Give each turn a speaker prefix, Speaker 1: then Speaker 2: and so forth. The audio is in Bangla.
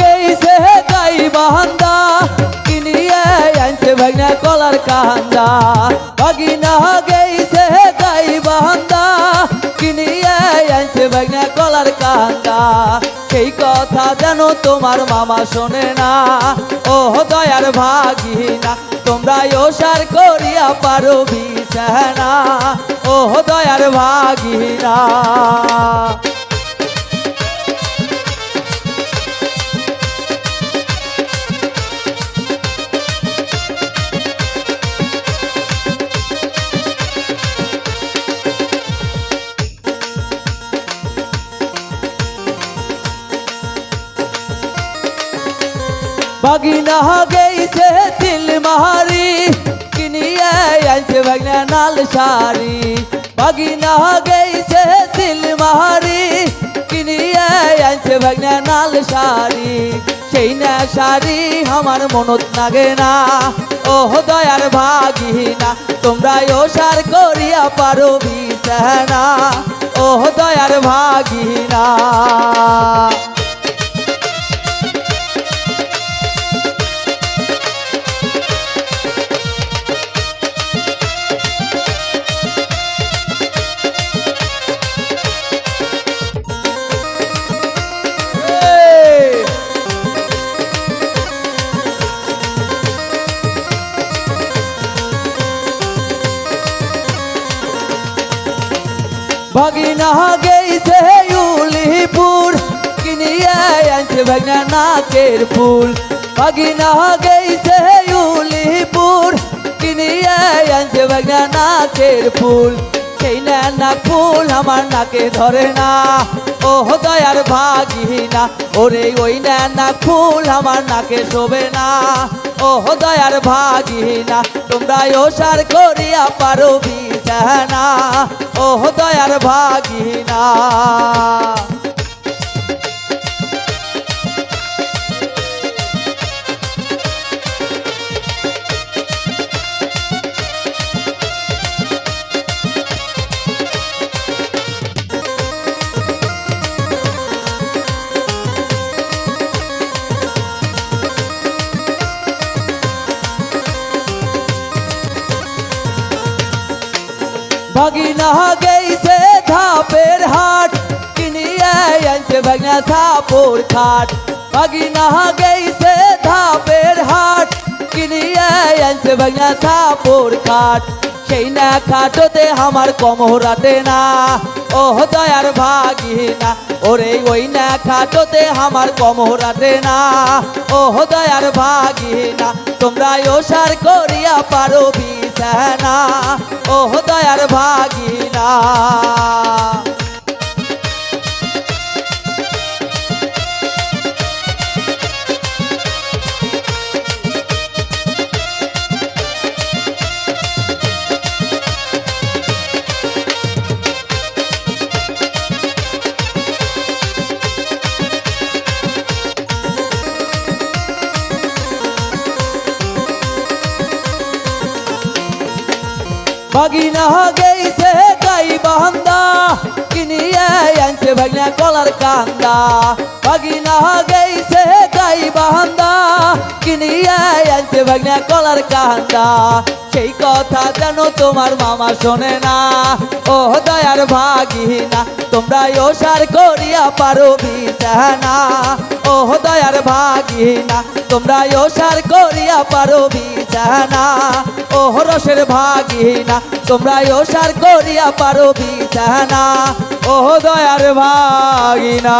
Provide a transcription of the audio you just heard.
Speaker 1: গেইছে গাই বাহান্দা। কিনিয়ে আনছে ভাগনা কলার কান্দা বাগিনা গেইছে গাই বাহান্দা। কিনিয়ে আনছে ভাগনা কলার কান্দা সেই কথা যেন তোমার মামা শোনে না। ও দয়ার ভাগিনা তোমরা ওসার করিয়া পারো বিছানা। ও দয়ার ভাগিনা। বাগিনা গেইছে দিল মাহারি। কিনিয়ে আনছে ভাগনা নাল শাড়ি। বাগিনা গেইছে দিল মাহারি। কিনিয়ে আনছে ভাগনা নাল শাড়ি। সেই না শাড়ি আমার মনত লাগে না। ও দয়ার ভাগিনা, তোমরা ও সার করিয়া পারো বিছানা। ও দয়ার ভাগিনা। ভাগিনা গেইছে উলিপুর, কিনিয়ে আনছে ভাগনা নাকের ফুল। ভাগিনা গেইছে উলিপুর, কিনিয়ে আনছে ভাগনা নাকের ফুল। সেই নাক ফুল আমার নাকে ধরে না। ও দয়ার ভাগিনা, ওরে ওই নাক ফুল আমার নাকে শোবে না। ও দয়ার ভাগিনা তোমরা ওসার করিয়া পারো বিছানা। দয়ার ভাগিনা। ভাগিনা গেইছে ধাপের হাট কিনিয়ে আনছে ভাগনা থাপর খাট ভাগিনা গেইছে ধাপের হাট কিনিয়ে আনছে ভাগনা থাপর খাট সেই না খাটোতে আমার কমরাতে না ও দয়ার ভাগিনা ওরে ওই না খাটোতে আমার কমরাতে না ও দয়ার ভাগিনা তোমরা ওসার করিয়া পারো বিছানা ও দয়ার ভাগিনা। বাগিনা গেইছে গাই বান্দা কিনিয়ে আনছে ভাগনা কলার কান্দা। বাগিনা গেইছে গাই বান্দা কিনিয়ে আনছে ভাগনা কলার কান্দা। সেই কথা যেন তোমার মামা শোনে না। ও দয়ার ভাগিনা তোমরা ওসার করিয়া পারো বিছানা। ও দয়ার ভাগিনা তোমরা ওসার করিয়া পারো বিছানা। ও হরসের ভাগিনা তোমরা ওসার করিয়া পারো বিছানা। ও দয়ার ভাগিনা।